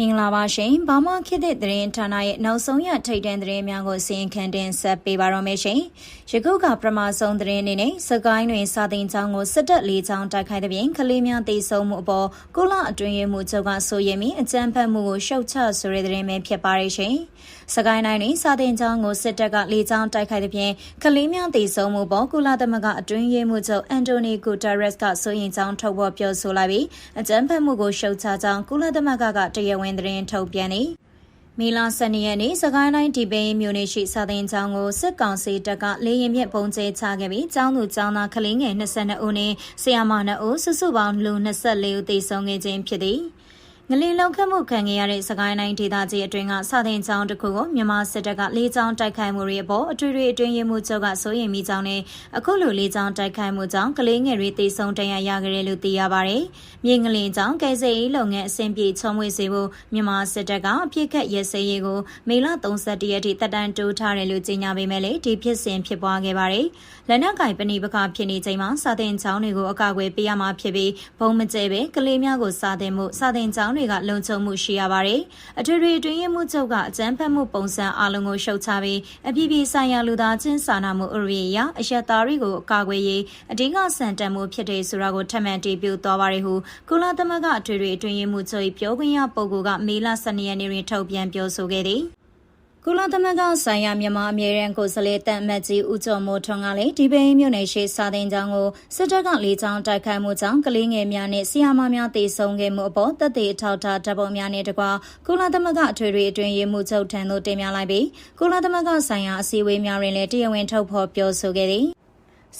မင်္ဂလာပါရှင်။ဘာမှခေတ်သစ်သတင်းဌာနရဲ့နောက်ဆုံးရထိတ်တန့်သတင်းများကိုစီရင်ခံတင်ဆက်ပေးပါရမရှင်။ယခုကပထမဆုံးသတင်းအနေနဲ့စကိုင်းတွင်စာတင်ချောင်းကိုစစ်တပ်လေးချောင်းတိုက်ခိုက်တဲ့ပြင်ကလေးများတေဆုံးမှုအပေါ်ကုလအတွင်းရေးမှူးချုပ်ကဆိုရင်ပြီးအကြမ်းဖက်မှုကိုရှုတ်ချဆိုတဲ့သတင်းပဲဖြစ်ပါရဲ့ရှင်။စကိုင်းတိုင်းတွင်စာတင်ချောင်းကိုစစ်တပ်ကလေးချောင်းတိုက်ခိုက်တဲ့ပြင်ကလေးများတေဆုံးမှုပေါ်ကုလသမဂ္ဂအတွင်းရေးမှူးချုပ်အန်တိုနီဂူတာရက်စ်ကဆိုရင်ချောင်းထုတ်ဖော်ပြောဆိုလိုက်ပြီးအကြမ်းဖက်မှုကိုရှုတ်ချကြောင်းကုလသမဂ္ဂကတရားဝင်သတင်းထုတ်ပြန်နေမီလာစနေရက်နေ့စကိုင်းတိုင်းဒီပိန်းမြို့နယ်ရှိစာသင်ကျောင်းကိုစစ်ကောင်စီတပ်ကလေရင်မြစ်ပုံကျဲချခဲ့ပြီးကျောင်းသူကျောင်းသားကလေးငယ်22ဦးနဲ့ဆရာမ2ဦးစုစုပေါင်းလူ24ဦးသေဆုံးခဲ့ခြင်းဖြစ်သည်။ ငလင်လုံခတ်မှုခံခဲ့ရတဲ့စကိုင်းတိုင်းဒေသကြီးအတွင်းကစာသင်ကျောင်းတစ်ခုကိုမြန်မာစစ်တပ်ကလေးချောင်းတိုက်ခိုက်မှုတွေအပေါ်အထွေထွေအတွင်းရေးမှူးချုပ်ကစိုးရိမ်မိကြောင်းနဲ့အခုလိုလေးချောင်းတိုက်ခိုက်မှုကြောင့်ကလေးငယ်တွေတေဆုံးတန်ရာရခဲ့တယ်လို့သိရပါဗျ။မြေငလင်ကျောင်းကယ်ဆယ်ရေးလုပ်ငန်းအဆင့်ပြေချုံမွေစေဖို့မြန်မာစစ်တပ်ကအပြစ်ခတ်ရဲစဲရေးကိုမေလ31ရက်ထိတက်တန်းတိုးထားတယ်လို့ကြေညာပေမဲ့လည်းဒီဖြစ်စဉ်ဖြစ်ပွားခဲ့ပါတယ်။လက်နက်ကင်ပဏိပကဖြစ်နေချိန်မှာစာသင်ကျောင်းတွေကိုအကာအကွယ်ပေးရမှာဖြစ်ပြီးဘုံမကျဲပဲကလေးများကိုစာသင်မှုစာသင်ကျောင်းတွေကလုံခြုံမှုရှိရပါတယ်။အထွေထွေအတွင်းရေးမှူးချုပ်ကအကြမ်းဖက်မှုပုံစံအလုံးကိုရှုတ်ချပြီးအပြည်ပြည်ဆိုင်ရာလူသားချင်းစာနာမှုဥပဒေအရအယက်သားတွေကိုအကာအကွယ်ရေးအဓိကစံတန်မှုဖြစ်တဲ့ဆိုတာကိုထပ်မံတည်ပြုသွားပါတယ်ဟုကုလသမဂ္ဂအထွေထွေအတွင်းရေးမှူးချုပ်ပြောခွင့်ရပုဂ္ဂိုလ်ကမေလ12ရက်နေ့တွင်ထုတ်ပြန်ပြောဆိုခဲ့သည်။ ကုလသမဂ္ဂဆိုင်ရာမြန်မာအမြဲတမ်းကိုယ်စားလှယ်တန်မတ်ကြီးဦးကျော်မိုးထွန်းကလည်းဒီပိန်းမြို့နယ်ရှိစာတင်ကျောင်းကိုစစ်တပ်ကလေးချောင်းတိုက်ခိုက်မှုကြောင့်ကလေးငယ်များနဲ့ဆီယာမများတေဆုံးခဲ့မှုအပေါ်တပ်သေးအထောက်ထားတပ်ပုံများနဲ့တကွကုလသမဂ္ဂအထွေထွေအတွင်းရေးမှူးချုပ်ထံသို့တင်ပြလိုက်ပြီးကုလသမဂ္ဂဆိုင်ရာအစည်းအဝေးများတွင်လည်းတရားဝင်ထုတ်ဖော်ပြောဆိုခဲ့သည်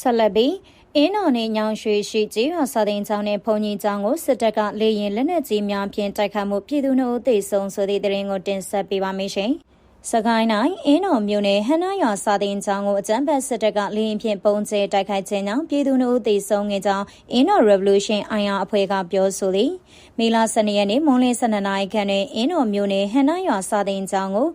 ဆက်လက်ပြီးအင်းတော်နဲ့ညောင်ရွှေရှိကျေးရွာစာသိန်းကျောင်းနဲ့ဘုံကြီးကျောင်းကိုစစ်တပ်ကလေရင်လက်နက်ကြီးများဖြင့်တိုက်ခတ်မှုပြည်သူ့နှုတ်သိဆုံးဆိုသည့်တရင်ကိုတင်ဆက်ပေးပါမယ်ရှင်။ စကိုင်းတိုင်းအင်းတော်မြို့နယ်ဟန်နာရွာစာတင်ကျောင်းကိုအကြမ်းဖက်စစ်တပ်ကလေရင်ဖြင့်ပုံကျဲတိုက်ခိုက်ခြင်းကြောင့်ပြည်သူ့နှုတ်သေဆုံးခဲ့ကြောင်းအင်းတော် Revolution အိုင်ယာအဖွဲ့ကပြောဆိုသည်မေလ12ရက်နေ့မွန်းလင်း12နာရီခန့်တွင်အင်းတော်မြို့နယ်ဟန်နာရွာစာတင်ကျောင်းကို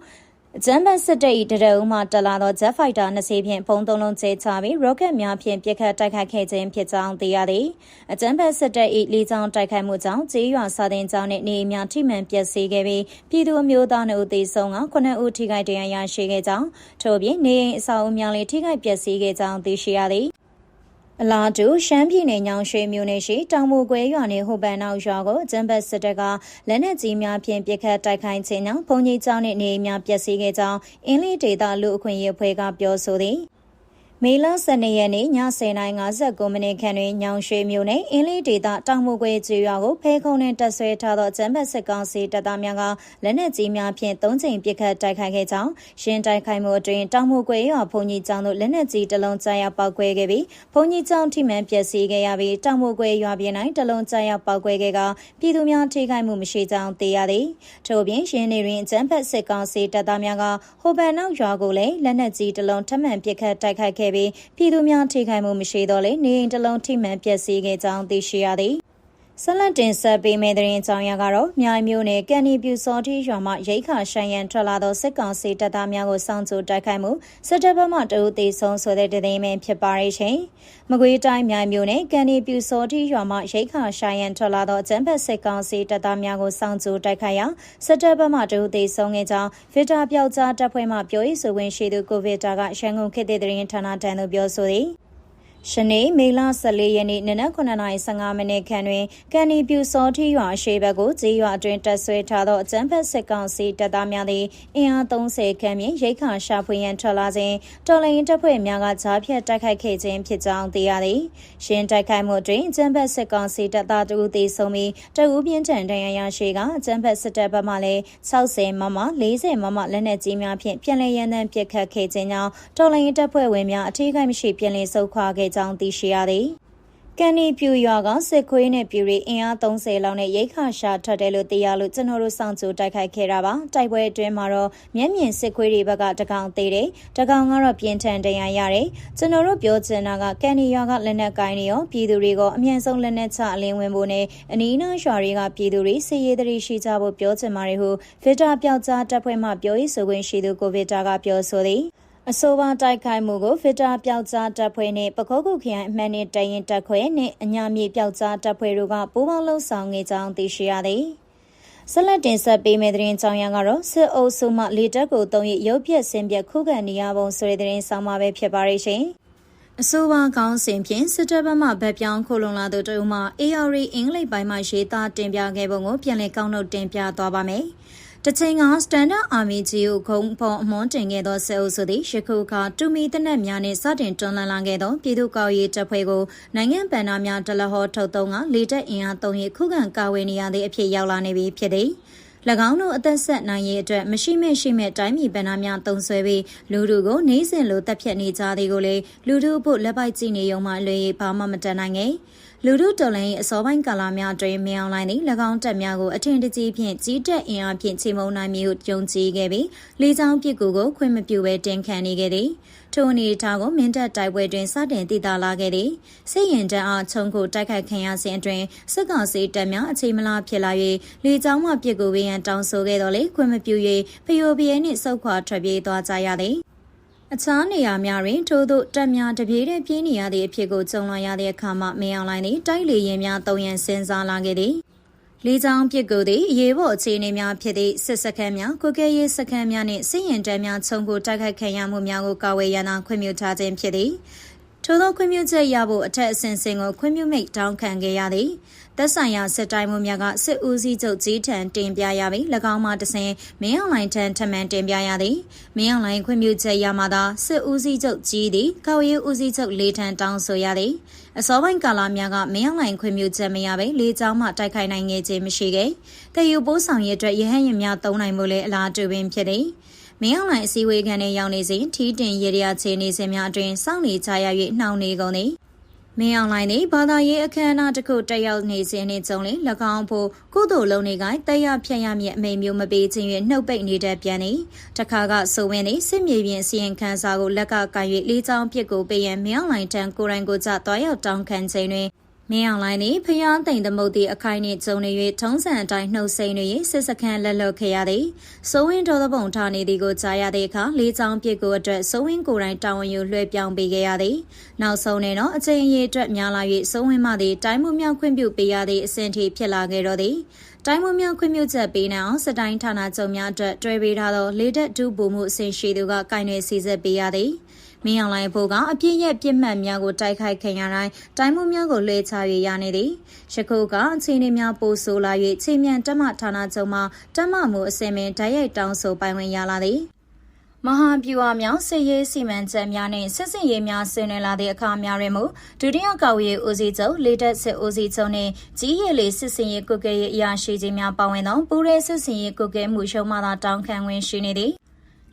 အကြမ်းဖက်စစ်တပ်၏တရအုံမှတက်လာသော Jet Fighter 2စီးဖြင့်ပုံသုံးလုံးကျဲချပြီး rocket များဖြင့်ပစ်ခတ်တိုက်ခိုက်ခဲ့ခြင်းဖြစ်ကြောင်းသိရသည်။အကြမ်းဖက်စစ်တပ်၏လေကြောင်းတိုက်ခိုက်မှုကြောင့်ကျေးရွာစာတင်ကျောင်းနှင့်နေအိမ်များထိမှန်ပျက်စီးခဲ့ပြီးပြည်သူအမျိုးသား2ဦးသေဆုံးက9ဦးထိခိုက်ဒဏ်ရာရရှိခဲ့ကြောင်းထို့ပြင်နေအိမ်အဆောက်အဦများလည်းထိခိုက်ပျက်စီးခဲ့ကြောင်းသိရှိရသည် အလားတူရှမ်းပြည်နယ်ညောင်ရွှေမြို့နယ်ရှိတောင်မူကွဲရွာနယ်ဟိုပန်နောက်ရွာကိုကျန်းဘတ်စစ်တပ်ကလက်နက်ကြီးများဖြင့်ပစ်ခတ်တိုက်ခိုက်ခြင်းကြောင့်ဘုံကြီးကျောင်းနှင့်နေအိမ်များပျက်စီးခဲ့ကြောင်းအင်းလီဒေတာလူအခွင့်အရေးအဖွဲ့ကပြောဆိုသည် မေလ12ရက်နေ့ည10:59မိနစ်ခန့်တွင်ညောင်ရွှေမြို့နယ်အင်းလေးဒေသတောင်မူကွဲကျွော်ကိုဖဲခုံနဲ့တက်ဆွဲထားသောကျန်းဖတ်စစ်ကောင်စီတပ်သားများကလက်နက်ကြီးများဖြင့်၃ချိန်ပစ်ခတ်တိုက်ခိုက်ခဲ့ကြောင်းရှင်းတိုက်ခိုက်မှုအတွင်းတောင်မူကွဲရွာဘုံကြီးကျောင်းသို့လက်နက်ကြီးတစ်လုံးကြားရောက်ပောက်ကွဲခဲ့ပြီးဘုံကြီးကျောင်းထိမှန်ပျက်စီးခဲ့ရပြီးတောင်မူကွဲရွာပြင်၌တစ်လုံးကြားရောက်ပောက်ကွဲခဲ့ကပြည်သူများထိခိုက်မှုမရှိကြောင်းသိရသည်ထို့ပြင်ရှင်းနေတွင်ကျန်းဖတ်စစ်ကောင်စီတပ်သားများကဟိုဘန်နောက်ရွာကိုလည်းလက်နက်ကြီးတစ်လုံးထပ်မံပစ်ခတ်တိုက်ခိုက်ခဲ့ခဲ့ပြီးပြည်သူများထိခိုက်မှုမရှိတော့လေနေအိမ်တစ်လုံးထိမှန်ပျက်စီးခဲ့ကြောင်းသိရှိရသည် ဆက်လက်တင်ဆက်ပေးမယ့်သတင်းကြောင်းရကတော့မြိုင်မျိုးနယ်ကန်နီပြူစောတိရွာမှရိခါဆိုင်ရန်ထွက်လာသောစစ်ကောင်စီတပ်သားများကိုစောင့်ကြိုတိုက်ခိုက်မှုစစ်တပ်ဘက်မှတအုပ်သေးဆုံးဆိုတဲ့သတင်းပဲဖြစ်ပါရဲ့ရှင်။မကွေးတိုင်းမြိုင်မျိုးနယ်ကန်နီပြူစောတိရွာမှရိခါဆိုင်ရန်ထွက်လာသောအကြမ်းဖက်စစ်ကောင်စီတပ်သားများကိုစောင့်ကြိုတိုက်ခိုက်ရာစစ်တပ်ဘက်မှတအုပ်သေးဆုံးခဲ့ကြောင်းဗီတာပြောက်ကြားတပ်ဖွဲ့မှပြောရေးဆိုခွင့်ရှိသူကိုဗစ်တာကရန်ကုန်ခေတ်သစ်သတင်းဌာနတန်းသို့ပြောဆိုသည်။ ရှနေ့မေလ14ရက်နေ့နနက်9:15မိနစ်ခန့်တွင်ကန်နီပြူစောထီရွာအရှိဘက်ကိုကျေးရွာအတွင်းတက်ဆွဲထားသောအကြမ်းဖက်စစ်ကောင်စီတပ်သားများသည်အင်အား30ခန့်ဖြင့်ရိတ်ခါရှာဖွေရန်ထွက်လာစဉ်တော်လိုင်းတပ်ဖွဲ့များကဂျားဖြတ်တိုက်ခိုက်ခဲ့ခြင်းဖြစ်ကြောင်းသိရသည်။ရှင်းတိုက်ခိုက်မှုတွင်အကြမ်းဖက်စစ်ကောင်စီတပ်သားတို့သေဆုံးပြီးတအူးပြင်းထန်ဒဏ်ရာရရှိကအကြမ်းဖက်စစ်တပ်ဘက်မှလည်း60မမ40မမလက်နက်ကြီးများဖြင့်ပြန်လည်ရန်တမ်းပစ်ခတ်ခဲ့ခြင်းကြောင့်တော်လိုင်းတပ်ဖွဲ့ဝင်များအထူးကိမရှိပြန်လည်ဆုတ်ခွာခဲ့ကြောင်းသိရှိရသည်ကန်နီပြူရွာကစစ်ခွေးနဲ့ပြူရီအင်အား30လောက်နဲ့ရိတ်ခါရှာထွက်တယ်လို့သိရလို့ကျွန်တော်တို့စောင့်ကြိုတိုက်ခိုက်ခဲ့တာပါတိုက်ပွဲအတွင်းမှာတော့မျက်မြင်စစ်ခွေးတွေဘက်ကတကောင်သေးတယ်တကောင်ကတော့ပြင်းထန်တရားရတယ်ကျွန်တော်တို့ပြောချင်တာကကန်နီရွာကလက်နက်ကိုင်းတွေရောပြည်သူတွေကိုအမြန်ဆုံးလက်နက်ချအလင်းဝင်ဖို့နဲ့အနီးနားရွာတွေကပြည်သူတွေစီရေးတရီရှိကြဖို့ပြောချင်ပါတယ်ဟုဗစ်တာပျောက်ကြားတပ်ဖွဲ့မှပြောရေးဆိုခွင့်ရှိသူကိုဗစ်တာကပြောဆိုသည် အဆိုပါတိုက်ခိုက်မှုကိုဗစ်တာပျောက်ကြားတပ်ဖွဲ့နှင့်ပကောက်ကုခရိုင်အမှန်နှင့်တရင်တပ်ခွဲနှင့်အညာမြေပျောက်ကြားတပ်ဖွဲ့တို့ကပူးပေါင်းလှုပ်ဆောင်နေကြောင်းသိရှိရသည်ဆက်လက်တင်ဆက်ပေးမယ့်သတင်းကြောင်းရန်ကတော့စစ်အုပ်စုမှလေတပ်ကိုတုံးရရုပ်ပြက်ဆင်းပြက်ခုခံနေရပုံဆိုတဲ့သတင်းဆောင်မှာပဲဖြစ်ပါရဲ့ရှင်အဆိုပါကောင်းစဉ်ဖြင့်စစ်တပ်ဘက်မှဗတ်ပြောင်းခိုလုံလာသူတို့မှ AR အင်္ဂလိပ်ပိုင်းမှာရေးသားတင်ပြခဲ့ပုံကိုပြန်လည်ကောက်နှုတ်တင်ပြသွားပါမယ်။ တချိန်က Standard Army ကြီးကိုခုံဖော်အမွန်းတင်ခဲ့သောစစ်အုပ်စုသည်ယခုအခါတူမီတနက်များနှင့်စတင်တွန်းလှန်လာခဲ့သောပြည်သူ့ကောက်ရေးတပ်ဖွဲ့ကိုနိုင်ငံဗန်နာများတလဟောထုတ်သုံးကလေတပ်အင်အားသုံးရခုခံကာဝေးနေရသည့်အဖြစ်ရောက်လာနေပြီဖြစ်သည်။၎င်းတို့အသက်ဆက်နိုင်ရေးအတွက်မရှိမဲ့ရှိမဲ့တိုင်းပြည်ဗဏ္ဍာများတုံဆွဲပြီးလူလူကိုနေစဉ်လိုတပ်ဖြတ်နေကြသည်ကိုလေလူတို့ဖို့လက်ပိုက်ကြည့်နေုံမှလွေဘာမှမတန်နိုင်ငယ် လူတို့တော်လိုင်းအစောပိုင်းကာလများတွင်မင်းအောင်လိုင်းသည်၎င်းတပ်များကိုအထင်တကြီးဖြင့်ကြီးတက်အင်အားဖြင့်ချိန်မုံနိုင်မျိုးကြုံကြည်ခဲ့ပြီးလေကြောင်းပစ်ကူကိုခွင့်မပြုဘဲတင်ခံနေခဲ့သည်ထိုအနေထားကိုမင်းတပ်တိုက်ပွဲတွင်စတင်တည်တာလာခဲ့သည်စစ်ရင်တန်းအားခြုံကိုတိုက်ခိုက်ခံရစဉ်အတွင်းစစ်ကောင်စီတပ်များအချိန်မလားဖြစ်လာ၍လေကြောင်းမှပစ်ကူဝေးရန်တောင်းဆိုခဲ့တော်လေခွင့်မပြု၍ဖျို့ပြဲနှင့်စုတ်ခွာထွက်ပြေးသွားကြရသည် အခြားနေရာများတွင်ထို့သို့တက်များတပြေးတဲ့ပြင်းနေရသည့်အဖြစ်ကိုကြုံလာရတဲ့အခါမှာမင်းအောင်လိုင်းသည်တိုက်လေရင်များတုံရန်စဉ်းစားလာခဲ့သည်လေကြောင်းပစ်ကူသည့်ရေဘော့အခြေအနေများဖြစ်သည့်စစ်စခန်းများကုကဲရေးစခန်းများနှင့်စစ်ရင်တန်းများခြုံကိုတိုက်ခိုက်ခံရမှုများကိုကာဝေးရန်သာခွင့်ပြုထားခြင်းဖြစ်သည်ထို့သောခွင့်ပြုချက်ရဖို့အထက်အဆင့်ဆင့်ကိုခွင့်ပြုမိတ်တောင်းခံခဲ့ရသည် သက်ဆိုင်ရာစစ်တိုင်းမှုများကစစ်ဦးစီးချုပ်ကြီးထံတင်ပြရပြီး၎င်းမှတဆင်မင်းအောင်လိုင်းထံထမှန်တင်ပြရသည်မင်းအောင်လိုင်းခွင့်ပြုချက်ရမှသာစစ်ဦးစီးချုပ်ကြီးသည်ကောက်ရေးဦးစီးချုပ်လေးထံတောင်းဆိုရသည်အစောပိုင်းကာလများကမင်းအောင်လိုင်းခွင့်ပြုချက်မရဘဲလေးချောင်းမှတိုက်ခိုက်နိုင်ခဲ့ခြင်းမရှိခဲ့တည်ယူပိုးဆောင်ရတဲ့ရဟန်းရင်များသုံးနိုင်မှုလည်းအလားတူပင်ဖြစ်သည်မင်းအောင်လှိုင်အစည်းအဝေးခံနဲ့ရောက်နေစဉ်ထီးတင်ရေရချေနေစဉ်များအတွင်းစောင့်နေကြရ၍နှောင့်နေကုန်သည် မင်းအောင်လိုင်းသည်ဘာသာရေးအခမ်းအနားတစ်ခုတက်ရောက်နေစဉ်နှင့်ကြုံလင်၎င်းဖို့ကုသိုလ်လုံးတွေကတက်ရဖြတ်ရမည့်အမိန်မျိုးမပေးခြင်း၍နှုတ်ပိတ်နေတဲ့ပြန်သည်တခါကဆိုဝင်သည်စစ်မြေပြင်စီရင်ခန်းစာကိုလက်ကကန်၍လေးချောင်းပြစ်ကိုပေးရန်မင်းအောင်လိုင်းထံကိုရိုင်းကိုကြတွားရောက်တောင်းခံခြင်းတွင် မင်းအောင်လိုင်းသည်ဖျားသိမ်သမုတ်သည့်အခိုင်နှင့်ကျုံနေ၍ထုံးစံအတိုင်းနှုတ်ဆက်နေ၍စစ်စခန်းလက်လွတ်ခဲ့ရသည်စိုးဝင်းတော်သပုံထားနေသည်ကိုကြားရတဲ့အခါလေးချောင်းပြစ်ကိုအတွက်စိုးဝင်းကိုယ်တိုင်တာဝန်ယူလွှဲပြောင်းပေးခဲ့ရသည်နောက်ဆုံးနေတော့အချိန်အရေးအတွက်များလာ၍စိုးဝင်းမှသည်တိုင်းမှုမြောက်ခွင့်ပြုပေးရသည့်အဆင့်ထိဖြစ်လာခဲ့တော့သည်တိုင်းမှုမြောက်ခွင့်ပြုချက်ပေးနိုင်အောင်စတိုင်းဌာနချုပ်များအတွက်တွဲပေးထားသောလေတက်ဒူးဘူမှုအဆင့်ရှိသူကကင်ရွယ်စီစစ်ပေးရသည် မင်းအောင်လှိုင်ဖို့ကအပြည့်ရဲ့ပြစ်မှတ်များကိုတိုက်ခိုက်ခံရတိုင်းတိုင်းမှုများကိုလွှဲချ၍ရနေသည်ယခုကအခြေအနေများပိုဆိုးလာ၍ချိန်မြန်တက်မဌာနချုပ်မှတက်မမှုအစင်ပင်ဓာတ်ရိုက်တောင်းဆိုပိုင်ဝင်ရလာသည်မဟာပြူအမြောင်စစ်ရေးစီမံချက်များနဲ့စစ်စင်ရေးများဆင်နွှဲလာသည့်အခါများတွင်မူဒုတိယကောက်ရေးဦးစီးချုပ်လေတက်စစ်ဦးစီးချုပ်နှင့်ကြီးရည်လေးစစ်စင်ရေးကုကဲရေးအရာရှိကြီးများပါဝင်သောပူရဲစစ်စင်ရေးကုကဲမှုရှုံးမှသာတောင်းခံဝင်ရှိနေသည်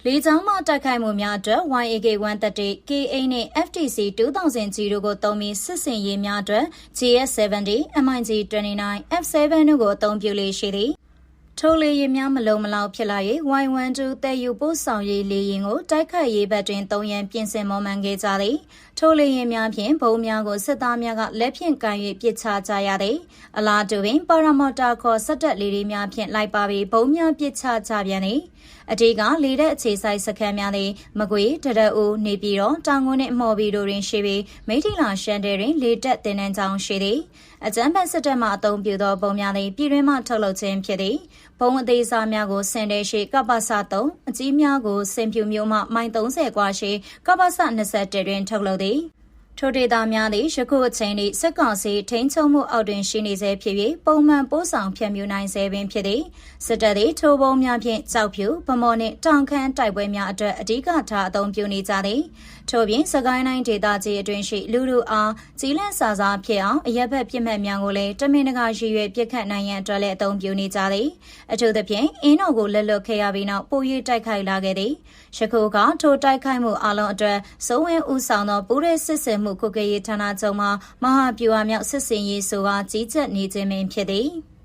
လေကြောင်းမှတိုက်ခိုက်မှုများအတွက် YAK130 KA နဲ့ FTC 2000G တို့ကိုသုံးပြီးစစ်စင်ရေးများအတွက် GS70 MiG29 F7 တို့ကိုအသုံးပြုလေရှိသည်ထိုလေရင်များမလုံးမလောက်ဖြစ်လာ၍ Y12 တဲ့ယူပို့ဆောင်ရေးလေရင်ကိုတိုက်ခိုက်ရေးဘက်တွင်သုံးရန်ပြင်ဆင်မော်မှန်ခဲ့ကြသည်ထိုလေရင်များဖြင့်ဘုံများကိုစစ်သားများကလက်ဖြင့်ကန်၍ပစ်ချကြရသည်အလားတူပင်ပါရာမော်တာခေါ်စက်တက်လေတွေများဖြင့်လိုက်ပါပြီးဘုံများပစ်ချကြပြန်သည် အတေကလေတဲ့အခြေဆိုင်စခန်းများသည်မကွေတရအိုနေပြည်တော်တောင်ငွေနှင့်မော်ဘီတို့တွင်ရှိပြီးမိထီလာရှန်တဲတွင်လေတက်တင်နန်းကြောင်းရှိသည်အကြမ်းဖက်စစ်တပ်မှအုံပြုသောပုံများသည်ပြည်တွင်းမှထုတ်လုပ်ခြင်းဖြစ်သည်ဘုံအသေးစားများကိုစင်တဲရှိကပ္ပစ3အကြီးများကိုစင်ဖြူမျိုးမှမိုင်30กว่าရှိကပ္ပစ21တွင်ထုတ်လုပ်သည် ထိုဒေတာများသည်ယခုအချိန်ထိစစ်ကောင်စီထိန်းချုပ်မှုအောက်တွင်ရှိနေဆဲဖြစ်၍ပုံမှန်ပို့ဆောင်ဖြန့်ဖြူးနိုင်ဆဲပင်ဖြစ်သည်စစ်တပ်သည်ထိုပုံများဖြင့်ကြောက်ဖြူဗမော်နှင့်တောင်ခမ်းတိုက်ပွဲများအတွက်အဓိကထားအသုံးပြုနေကြသည် ထို့ပြင်စကိုင်းတိုင်းဒေသကြီးအတွင်းရှိလူလူအားကြီးလန့်စာစားဖြစ်အောင်အရက်ဘက်ပြစ်မှတ်များကိုလည်းတမင်တကာရည်ရွယ်ပြစ်ခတ်နိုင်ရန်အတွက်လည်းအသုံးပြုနေကြသည်အထူးသဖြင့်အင်းတော်ကိုလက်လွတ်ခဲ့ရပြီးနောက်ပို၍တိုက်ခိုက်လာခဲ့သည်ယခုကထိုတိုက်ခိုက်မှုအလုံးအတွက်စိုးဝင်းဦးဆောင်သောပူးရဲစစ်စင်မှုကုကရေးဌာနချုပ်မှမဟာပြူအမြောက်စစ်စင်ရေးဆိုကကြီးကြပ်နေခြင်းပင်ဖြစ်သည်။